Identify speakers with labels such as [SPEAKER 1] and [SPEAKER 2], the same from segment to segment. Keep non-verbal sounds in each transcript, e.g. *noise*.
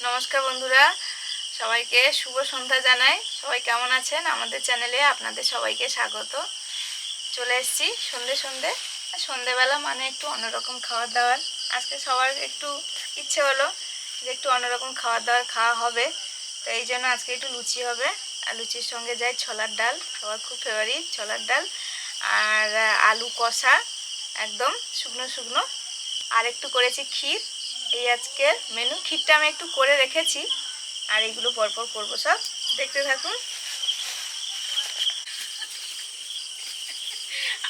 [SPEAKER 1] নমস্কার বন্ধুরা, সবাইকে শুভ সন্ধ্যা জানাই। সবাই কেমন আছেন? আমাদের চ্যানেলে আপনাদের সবাইকে স্বাগত। চলে এসেছি সন্ধে সন্ধে। সন্ধেবেলা মানে একটু অন্যরকম খাবার দাবার আজকে সবার একটু ইচ্ছে হলো যে একটু অন্যরকম খাবার দাবার খাওয়া হবে। তো এই জন্য আজকে একটু লুচি হবে। আর লুচির সঙ্গে যায় ছোলার ডাল। সবার খুব ফেভারিট ছোলার ডাল। আর আলু কষা, একদম শুকনো শুকনো। আর একটু করেছি ক্ষীর। এই আজকের মেনু ক্ষীরটা আমি একটু করে রেখেছি। আর এগুলো পরপর করব সব দেখতে থাকুন।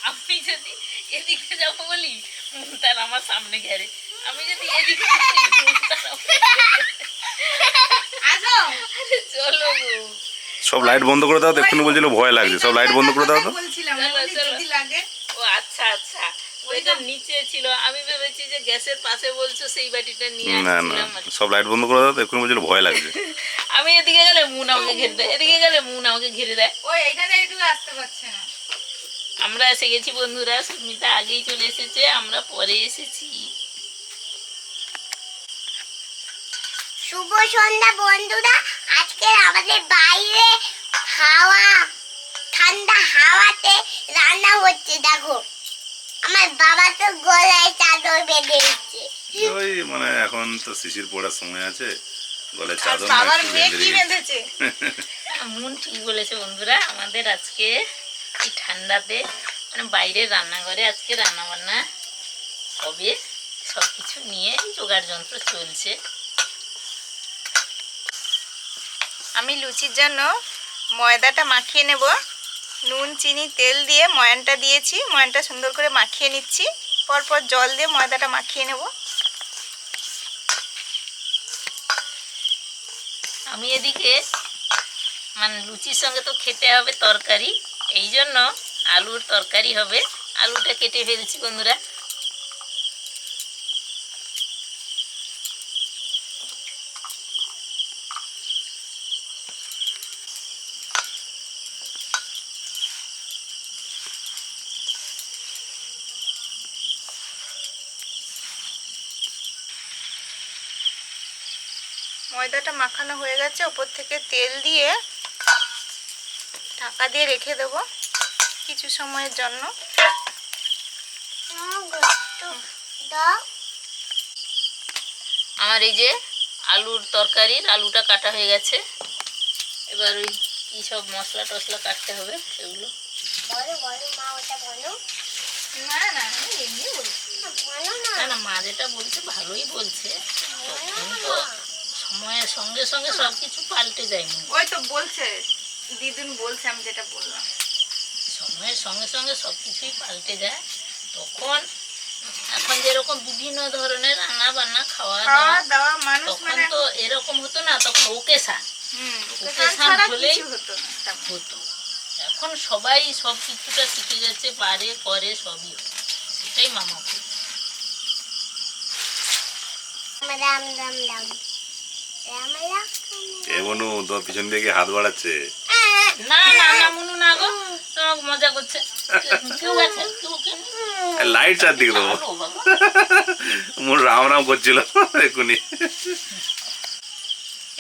[SPEAKER 2] আমি যদি এদিকে যাব বলি মুনতার আমার সামনে ঘেরে। আমি যদি এদিকে চলো
[SPEAKER 3] সব লাইট বন্ধ করে দাও তো এক্ষুনি বলছিল ভয় লাগছে। সব লাইট বন্ধ করে দাও তো।
[SPEAKER 1] বলছিলাম
[SPEAKER 2] চলো, চলো।
[SPEAKER 1] লাগে।
[SPEAKER 2] ও আচ্ছা আচ্ছা। ওইটা নিচে ছিল আমি ভেবেছি যে গ্যাসের পাশে বলছো সেই বাটিটা নিয়ে
[SPEAKER 3] না না
[SPEAKER 2] আসছিলাম আর কি।
[SPEAKER 3] সব লাইট বন্ধ করে দাও তো এক্ষুনি বলছিল ভয় লাগছে। *laughs*
[SPEAKER 2] আমি এদিকে গেলে মুন আমাকে ঘিরে দেয় এদিকে গেলে মুন আমাকে ঘিরে দেয়।
[SPEAKER 1] ওই এইখানে একটু আসতে পারছে না।
[SPEAKER 2] আমরা এসে গেছি বন্ধুরা সুস্মিতা আগেই চলে এসেছে আমরা পরে এসেছি।
[SPEAKER 4] শুভ সন্ধ্যা বন্ধুরা আজকে আমাদের বাইরে হাওয়া ঠান্ডা হাওয়াতে রান্না হচ্ছে দেখো। আমার বাবা তো গলায় চাদর বেঁধে দিচ্ছে।
[SPEAKER 3] ওই মানে এখন তো শিশির পড়ার সময় আছে গলে
[SPEAKER 1] আর
[SPEAKER 3] চাদর
[SPEAKER 1] বাবার মেয়ে কি বেঁধেছে? *laughs*
[SPEAKER 2] মন ঠিক বলেছে বন্ধুরা আমাদের আজকে এই ঠান্ডাতে মানে বাইরে রান্নাঘরে আজকে রান্না বান্না হবে সব কিছু নিয়ে জোগাড় যন্ত্র চলছে।
[SPEAKER 1] আমি লুচির জন্য ময়দাটা মাখিয়ে নেব। নুন, চিনি, তেল দিয়ে ময়ানটা দিয়েছি। ময়ানটা সুন্দর করে মাখিয়ে নিচ্ছি। পরপর জল দিয়ে ময়দাটা মাখিয়ে নেব।
[SPEAKER 2] আমি এদিকে মানে লুচির সঙ্গে তো খেতে হবে তরকারি এই জন্য আলুর তরকারি হবে। আলুটা কেটে ফেলছি বন্ধুরা।
[SPEAKER 1] ময়দাটা মাখানো হয়ে গেছে ওপর থেকে তেল দিয়ে ঢাকা দিয়ে রেখে দেব কিছু সময়ের জন্য।
[SPEAKER 2] আমার এই যে আলুর তরকারির আলুটা কাটা হয়ে গেছে। এবার ওই কী সব মশলা টশলা কাটতে হবে সেগুলো।
[SPEAKER 1] না না এমনি বলছি।
[SPEAKER 4] না
[SPEAKER 2] না না মা যেটা বলছে ভালোই বলছে। সময়ের সঙ্গে সঙ্গে সব কিছু পাল্টে যায় মনে
[SPEAKER 1] ওই তো বলছে দিদুন বলছে আমি যেটা বললাম।
[SPEAKER 2] সময়ের সঙ্গে সঙ্গে সব কিছুই পাল্টে যায়। তখন এখন যেরকম বিভিন্ন ধরনের রান্না বান্না খাওয়া দাওয়া তখন
[SPEAKER 1] মানে
[SPEAKER 2] তো এরকম হতো না তখন ওকেশান হলেই-
[SPEAKER 1] হতো।
[SPEAKER 2] এখন সবাই সব কিছুটা শিখে গেছে পারে করে সবই। সেটাই মামা বলছে।
[SPEAKER 4] রাম রাম রাম রাম রাম
[SPEAKER 3] এ বনু তোমার পিছন দিয়ে গিয়ে হাত বাড়াচ্ছে?
[SPEAKER 2] না না না মুনু না গো। তোমাকে মজা করছে। কেউ আছে
[SPEAKER 3] লাইট চারদিকে দেবো। মোর রাম রাম করছিল। এক্ষুনি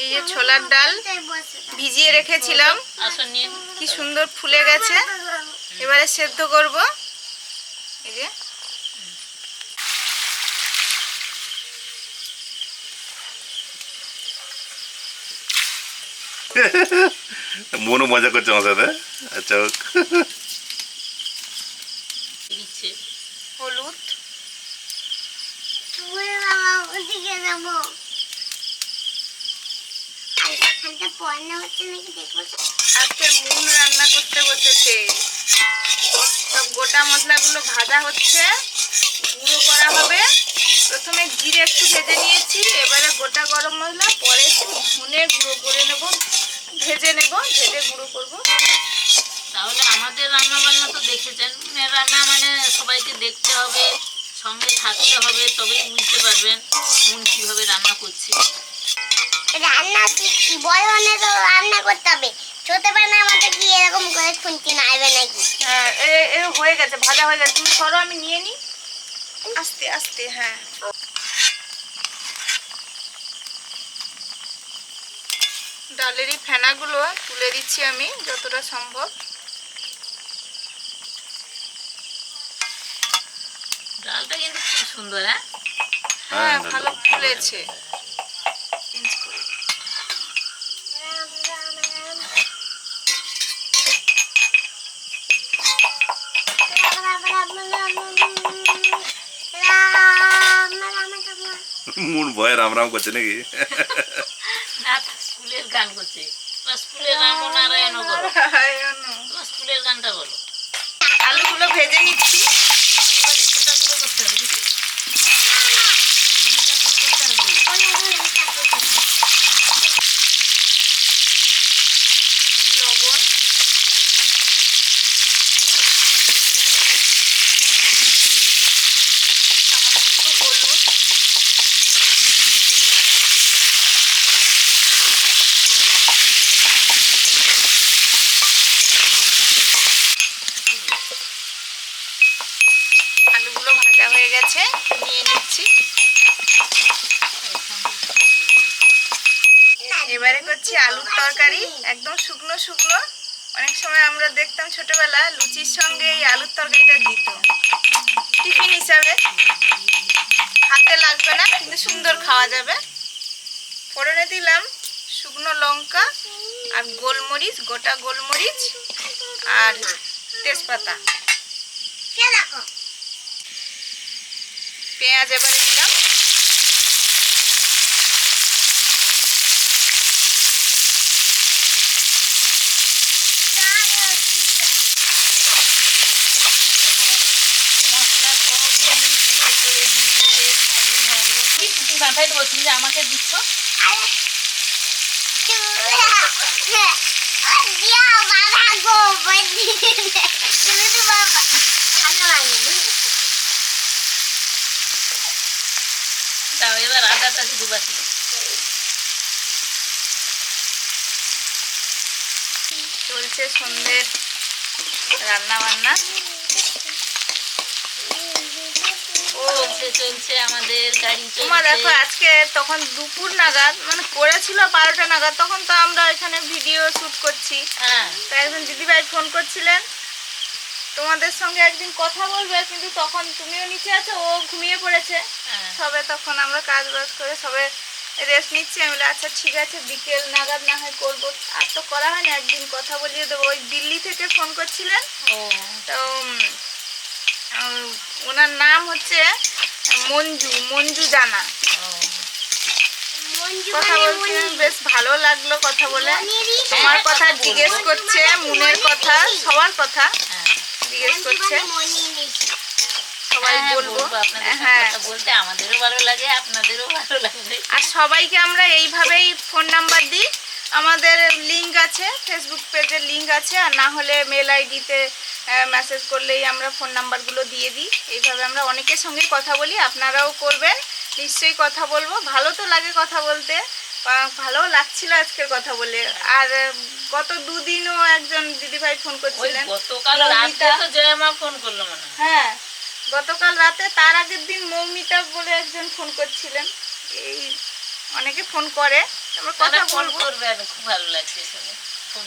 [SPEAKER 1] এই যে ছোলার ডাল ভিজিয়ে রেখেছিলাম। কি সুন্দর ফুলে গেছে। এবারে সেদ্ধ করব। এই যে। *laughs*
[SPEAKER 3] মনও মজা করছে আমার সাথে। আচ্ছা হোক।
[SPEAKER 1] হলুদ? আজকে মুন রান্না করতে বসেছে। সব গোটা মশলাগুলো ভাজা হচ্ছে। গুঁড়ো করা হবে। প্রথমে জিরে একটু ভেজে নিয়েছি এবারে গোটা গরম মশলা পরে একটু ধনে গুঁড়ো করে নেব। ভেজে নেব ভেজে গুঁড়ো করব।
[SPEAKER 2] তাহলে আমাদের রান্না বান্না তো দেখেছেন মেয়ের রান্না মানে সবাইকে দেখতে হবে সঙ্গে থাকতে হবে তবেই বুঝতে পারবেন মন কীভাবে রান্না করছে।
[SPEAKER 4] রান্না বড় হলে তো রান্না করতে হবে? ছোটবেলায় আমাদের কি এরকম করে খুঁজতে না নাকি?
[SPEAKER 1] হ্যাঁ এ এ হয়ে গেছে ভাজা হয়ে গেছে। তুমি সরো আমি নিয়ে নিই। আস্তে আস্তে হ্যাঁ। ডালেরই ফেনাগুলো তুলে দিচ্ছি আমি যতটা সম্ভব।
[SPEAKER 2] ডালটা কিন্তু খুব সুন্দর হ্যাঁ?
[SPEAKER 1] হ্যাঁ
[SPEAKER 3] হ্যাঁ,
[SPEAKER 1] ভালো
[SPEAKER 3] ভালো
[SPEAKER 1] ফুলেছে।
[SPEAKER 3] মন ভয়ে রাম রাম করছে নাকি?
[SPEAKER 2] না স্কুলের গান করছে। স্কুলের রাম নারায়ণ বলো। স্কুলের গানটা বলো।
[SPEAKER 1] আলুগুলো ভেজে নিচ্ছি।
[SPEAKER 2] করতে হবে
[SPEAKER 1] লবণ সামান্য একটু হলুদ আলুগুলো ভাজা হয়ে গেছে নিয়ে নিচ্ছি এবারে করছি আলুর তরকারি একদম শুকনো শুকনো। অনেক সময় আমরা দেখতাম ছোটবেলা লুচির সঙ্গে এই আলুর তরকারিটা দিত। টিফিন হিসাবে। হাতে লাগবে না কিন্তু সুন্দর খাওয়া যাবে। ফোড়নে দিলাম শুকনো লঙ্কা আর গোলমরিচ গোটা গোলমরিচ আর তেজপাতা। পেঁয়াজ এবারে
[SPEAKER 2] মাথায় ধরছি যে আমাকে দিচ্ছ। দাও এবার আদাটা শুধু বাকি।
[SPEAKER 1] চলছে সন্ধ্যের রান্না বান্না
[SPEAKER 2] চলছে চলছে আমাদের গাড়ি
[SPEAKER 1] তোমার দেখো আজকে তখন দুপুর নাগাদ মানে করেছিল বারোটা নাগাদ তখন তো আমরা এখানে ভিডিও শুট করছি।
[SPEAKER 2] হ্যাঁ।
[SPEAKER 1] তো একজন দিদিভাই ফোন করছিলেন। তোমাদের সঙ্গে একদিন কথা বলবে কিন্তু তখন তুমিও নিচে আছো ও ঘুমিয়ে পড়েছে।
[SPEAKER 2] হ্যাঁ।
[SPEAKER 1] সবে তখন আমরা কাজ বাজ করে সবে রেস্ট নিচ্ছি। আমি আচ্ছা ঠিক আছে বিকেল নাগাদ না হয় করব। আর তো করা হয়নি একদিন কথা বলিয়ে দেবো। ওই দিল্লি থেকে ফোন করছিলেন। তো ওনার নাম হচ্ছে মঞ্জু মঞ্জু জানা। কথা
[SPEAKER 4] মানে
[SPEAKER 1] বেশ ভালো লাগল কথা বলে। কথা জিজ্ঞেস করছে মুনের কথা সবার কথা জিজ্ঞেস করছে।
[SPEAKER 4] মানে
[SPEAKER 1] সবাই
[SPEAKER 2] হ্যাঁ,
[SPEAKER 1] বলব। হ্যাঁ।
[SPEAKER 2] বলতে। আমাদেরও ভালো লাগে আপনাদেরও ভালো লাগবে
[SPEAKER 1] আর সবাইকে আমরা এইভাবেই ফোন নাম্বার দিই। আমাদের লিংক আছে ফেসবুক পেজের লিংক আছে আর না হলে মেল আইডিতে মেসেজ করলেই আমরা ফোন নাম্বারগুলো দিয়ে দিই। এইভাবে আমরা অনেকের সঙ্গে কথা বলি আপনারাও করবেন। নিশ্চয়ই কথা বলব। ভালো তো লাগে কথা বলতে। ভালো লাগছিল আজকের কথা বলে। আর গত দুদিনও একজন দিদিভাই ফোন করছিলেন।
[SPEAKER 2] হয়।
[SPEAKER 1] হ্যাঁ গতকাল রাতে তার আগের দিন মৌমিতা বলে একজন ফোন করছিলেন। এই অনেকে ফোন করে। আমরা কথা বলব।
[SPEAKER 2] খুব ভালো লাগছে শুনে। ফোন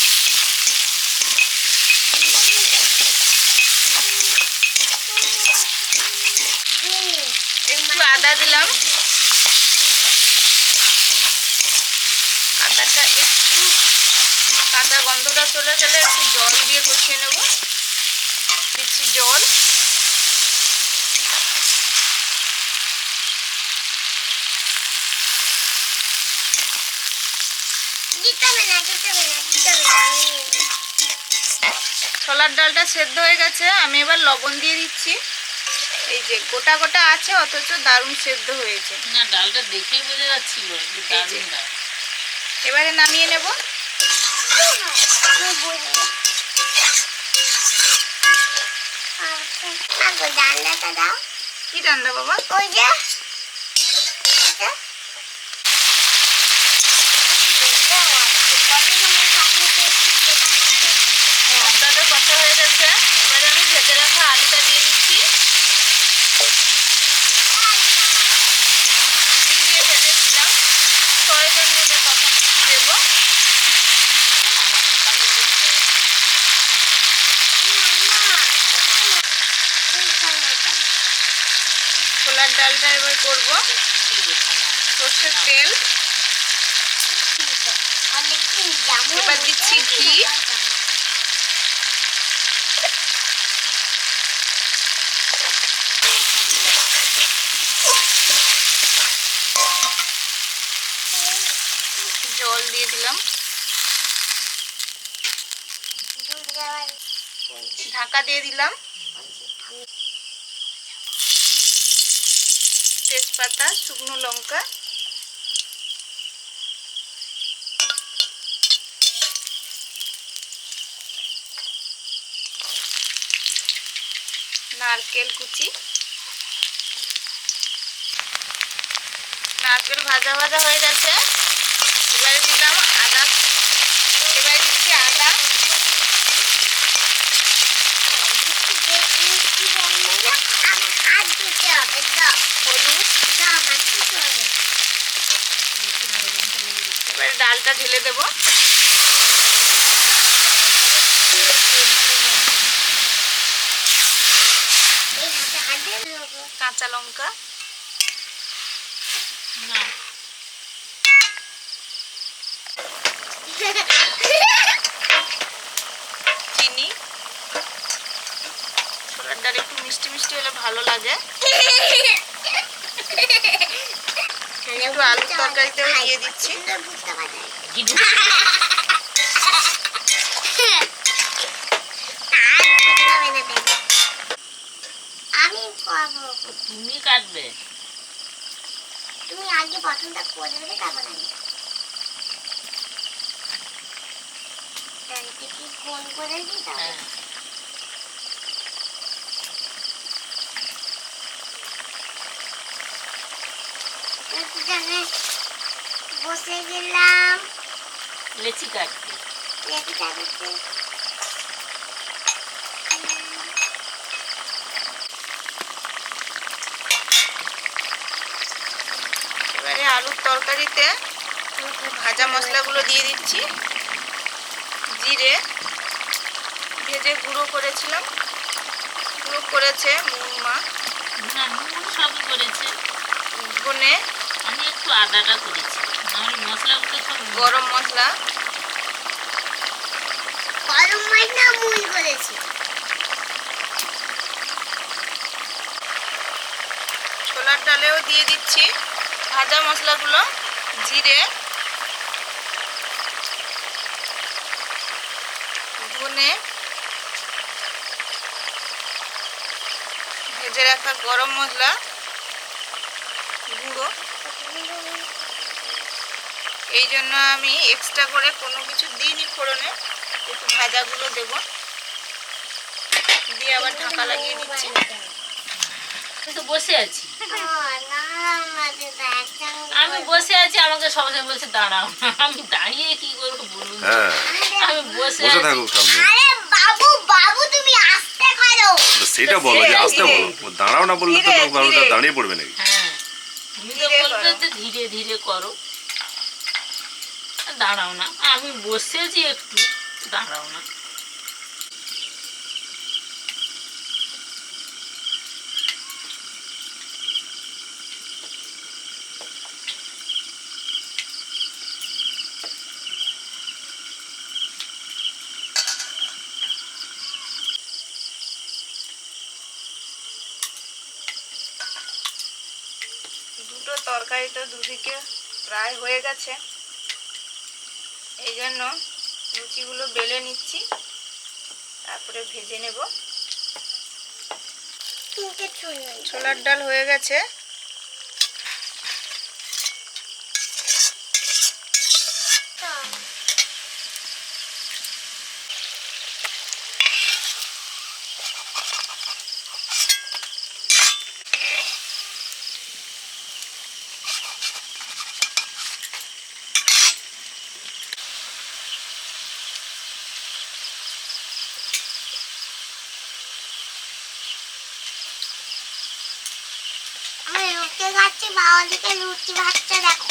[SPEAKER 1] একটু আদা দিলাম। আদাটা একটু কাঁচা গন্ধটা চলে গেলে একটু জল দিয়ে কষিয়ে নেব। দিচ্ছি জল
[SPEAKER 4] দিতে হবে না দিতে হবে না দিতে হবে না আমি-
[SPEAKER 1] ছোলার ডালটা সেদ্ধ হয়ে গেছে আমি এবার লবণ দিয়ে দিচ্ছি। এই যে গোটা গোটা আছে অথচ দারুণ সেদ্ধ হয়েছে।
[SPEAKER 2] না ডালটা দেখেই বোঝা যাচ্ছিল
[SPEAKER 1] এবারে নামিয়ে নেব।
[SPEAKER 4] ডান্ডাটা দাও।
[SPEAKER 1] কি রান্না বাবা?
[SPEAKER 4] ওই যে এটা।
[SPEAKER 1] মশলাটা কষা হয়ে গেছে এবারে আমি ভেজে রাখা আলুটা দিয়ে দিচ্ছি। ডিম দিয়ে ভেজেছিলাম। প্রয়োজন হলে তখন কিছু ছোলার ডালটা এবার করব। সর্ষের তেল। এবার দিচ্ছি ঘি। জল দিয়ে দিলাম ঢাকা দিয়ে দিলাম। তেজপাতা, শুকনো লঙ্কা। নারকেল কুচি। নারকেল ভাজা ভাজা হয়ে গেছে। এবারে দিলাম আদা। এবারে দিচ্ছি আদা
[SPEAKER 4] হাত ধুতে হবে দাও
[SPEAKER 1] হলুদ
[SPEAKER 4] দাও হাত ধুতে হবে
[SPEAKER 1] এবারে ডালটা ঢেলে দেবো। কাঁচা লঙ্কা। চিনি ছোলার একটু মিষ্টি মিষ্টি হলে ভালো লাগে। একটু তরকারিতেও দিয়ে দিচ্ছি।
[SPEAKER 4] আমি
[SPEAKER 2] তুমি কাটবে।
[SPEAKER 4] তুমি আগে প্রথমটা করে দেবে তারপর আমি কি কোন করে দিই তাহলে
[SPEAKER 2] হ্যাঁ
[SPEAKER 4] এখানে বসে গেলাম।
[SPEAKER 2] লেচি কাটবে
[SPEAKER 4] লেগে যাবে
[SPEAKER 1] এবারে আলুর তরকারিতে ভাজা মশলাগুলো দিয়ে দিচ্ছি। জিরে ভেজে গুঁড়ো করেছিলাম। গুঁড়ো করেছে মা
[SPEAKER 2] না নুন সবই করেছে।
[SPEAKER 1] ধনে।
[SPEAKER 2] আমি একটু আদাটা করেছি। নাহলে মশলাগুলো সব
[SPEAKER 1] গরম মশলা।
[SPEAKER 4] গরম মশলা মুল করেছি।
[SPEAKER 1] ছোলার ডালেও দিয়ে দিচ্ছি ভাজা মশলাগুলো জিরে ধনে। ভেজে রাখা গরম মশলা গুঁড়ো এই জন্য আমি এক্সট্রা করে কোনো কিছু দিইনি ফোড়নে। একটু ভাজাগুলো দেবো। দিয়ে আবার ঢাকা লাগিয়ে দিচ্ছি।
[SPEAKER 2] তো বসে আছি। আমি বসে আছি আমাকে সবাই বলছে দাঁড়াও আমি দাঁড়িয়ে কি করব বলুন
[SPEAKER 3] হ্যাঁ।
[SPEAKER 2] আমি বসে
[SPEAKER 3] বসে
[SPEAKER 2] আছি।
[SPEAKER 3] থাকুক সামনে।
[SPEAKER 4] বাবু বাবু তুমি আসতে করো
[SPEAKER 3] সেটা বলো যে আসতে বলো। দাঁড়াও না বললে তো। দাঁড়িয়ে পড়বে নাকি?
[SPEAKER 2] হ্যাঁ। তুমি তো বলবে ধীরে ধীরে করো। দাঁড়াও না আমি বসেছি একটু দাঁড়াও না।
[SPEAKER 1] দুটো তরকারি তো দুদিকে প্রায় হয়ে গেছে। এই জন্য লুচিগুলো বেলে নিচ্ছি। তারপরে ভেজে নেব। ছোলার ডাল হয়ে গেছে।
[SPEAKER 4] খাচ্ছে লুচি ভাজছে দেখো।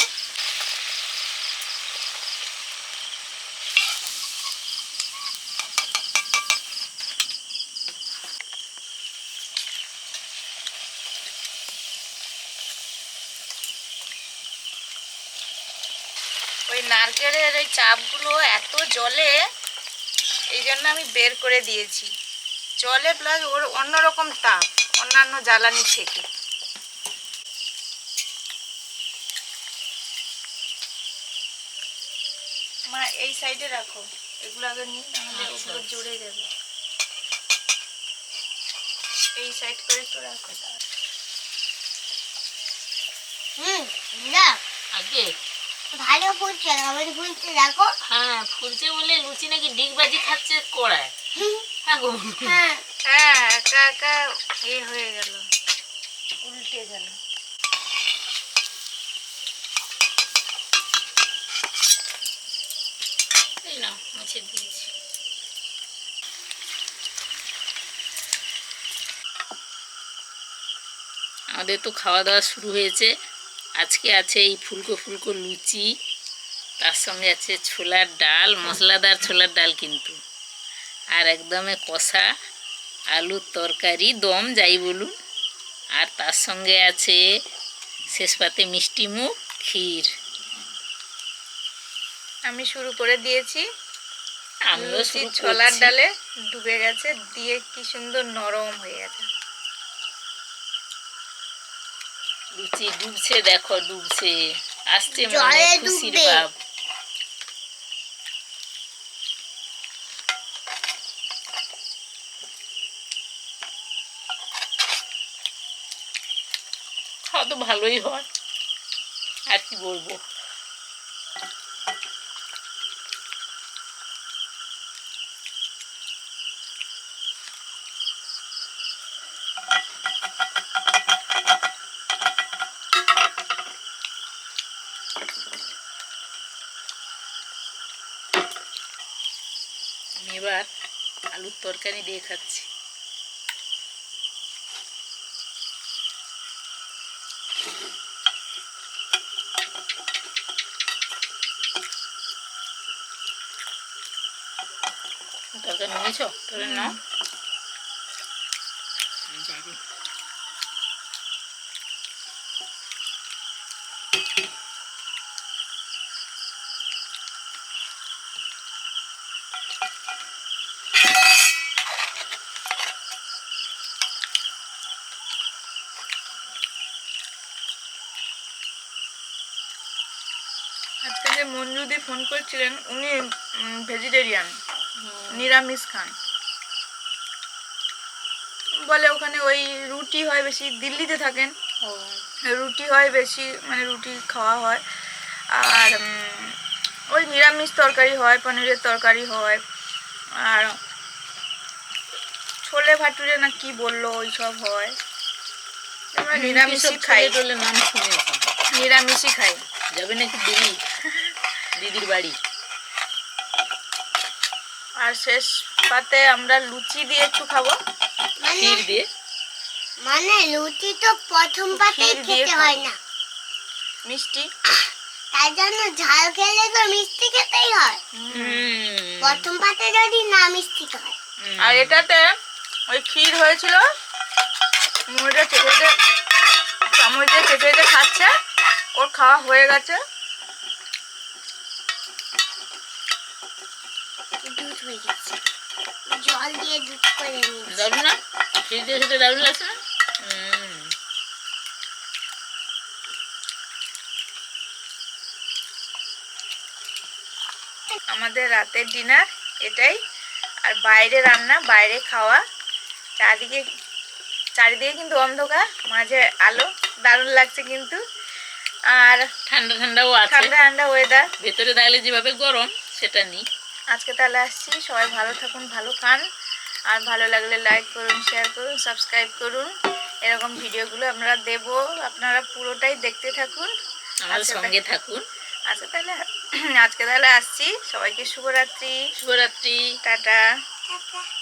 [SPEAKER 1] ওই নারকেলের ওই চাপগুলো এত জলে, এই জন্য আমি বের করে দিয়েছি। জলে প্লাস ওর অন্যরকম তাপ, অন্যান্য জ্বালানি থেকে। মা এই সাইডে রাখো। এগুলো আগে নিই নাহলে
[SPEAKER 2] আচ্ছা,
[SPEAKER 1] ওগুলো। জুড়ে যাবে। এই সাইড করে একটু রাখো।
[SPEAKER 4] হুম না
[SPEAKER 2] আগে?
[SPEAKER 4] ভালো ফুলছে আমার ফুলছে দেখো।
[SPEAKER 2] হ্যাঁ ফুলছে বলে লুচি নাকি ডিগবাজি খাচ্ছে কড়ায়। হ্যাঁ গো
[SPEAKER 4] হ্যাঁ।
[SPEAKER 1] হ্যাঁ একা একা এ হয়ে গেল উল্টে গেল।
[SPEAKER 2] মুছে দিয়েছি আমাদের তো খাওয়া দাওয়া শুরু হয়েছে। আজকে আছে এই ফুলকো ফুলকো লুচি, তার সঙ্গে আছে ছোলার ডাল, মশলাদার ছোলার ডাল কিন্তু। আর একদমে কষা আলুর তরকারি, দম যাই বলুন। আর তার সঙ্গে আছে শেষ পাতে মিষ্টি মুখ, ক্ষীর।
[SPEAKER 1] আমি শুরু করে দিয়েছি। লুচি ছোলার ডালে ডুবে গেছে দিয়ে কি সুন্দর নরম হয়ে গেছে।
[SPEAKER 2] লুচি ডুবছে দেখো ডুবছে। আসছে মনে খুশির। ভাব। খাওয়া তো ভালোই হয়। আর কি বলব? এবার আলুর তরকারি দিয়ে খাচ্ছি। তরকারি নিয়েছ তোর নাও যাবে
[SPEAKER 1] আজকে যে মঞ্জুদি ফোন করছিলেন উনি ভেজিটেরিয়ান নিরামিষ খান। বলে ওখানে ওই রুটি হয় বেশি দিল্লিতে থাকেন। রুটি হয় বেশি মানে রুটি খাওয়া হয়। আর ওই নিরামিষ তরকারি হয় পনিরের তরকারি হয়। আর ছোলে ভাটুরে না কি বলল ওই সব হয়। আমরা নিরামিষই খাই। নিরামিষই খাই।
[SPEAKER 2] যাবে নাকি দিল্লি দিদির বাড়ি।
[SPEAKER 1] আর শেষ পাতে আমরা লুচি দিয়ে একটু খাব।
[SPEAKER 4] মানে
[SPEAKER 2] ক্ষীর দিয়ে?
[SPEAKER 4] মানে লুচি তো প্রথম
[SPEAKER 1] দিয়ে
[SPEAKER 4] খেতে হয় না।
[SPEAKER 1] মিষ্টি?
[SPEAKER 4] তাই জন্য ঝাল খেলে তো মিষ্টি খেতেই হয়। প্রথম পাতে যদি না মিষ্টি খায়
[SPEAKER 1] আর এটাতে ওই ক্ষীর হয়েছিল মুড়িটা চেপে চামচ দিয়ে চেপে চেপে খাচ্ছে। ওর খাওয়া হয়ে গেছে।
[SPEAKER 4] দুধ হয়ে গেছে। জল দিয়ে দুধ করে নিয়েছি।
[SPEAKER 2] দারুণ না? ক্ষীর দিয়ে দারুণ লাগছে না?
[SPEAKER 1] আমাদের রাতের ডিনার এটাই। আর বাইরে রান্না বাইরে খাওয়া। চারিদিকে চারিদিকে কিন্তু অন্ধকার মাঝে আলো। দারুণ লাগছে কিন্তু। আর
[SPEAKER 2] ঠান্ডা ঠান্ডাও আছে।
[SPEAKER 1] ঠান্ডা ঠান্ডা ওয়েদার
[SPEAKER 2] ভেতরে দাঁড়ালে যেভাবে গরম সেটা নেই।
[SPEAKER 1] আজকে তাহলে আসছি। সবাই ভালো থাকুন ভালো খান। আর ভালো লাগলে লাইক করুন শেয়ার করুন সাবস্ক্রাইব করুন। এরকম ভিডিওগুলো আমরা দেব। আপনারা পুরোটাই দেখতে থাকুন।
[SPEAKER 2] আমাদের
[SPEAKER 1] আচ্ছা,
[SPEAKER 2] সঙ্গে থাকুন।
[SPEAKER 1] আচ্ছা তাহলে আজকে তাহলে আসছি। সবাইকে শুভরাত্রি।
[SPEAKER 2] শুভরাত্রি।
[SPEAKER 1] টাটা।
[SPEAKER 4] টাটা।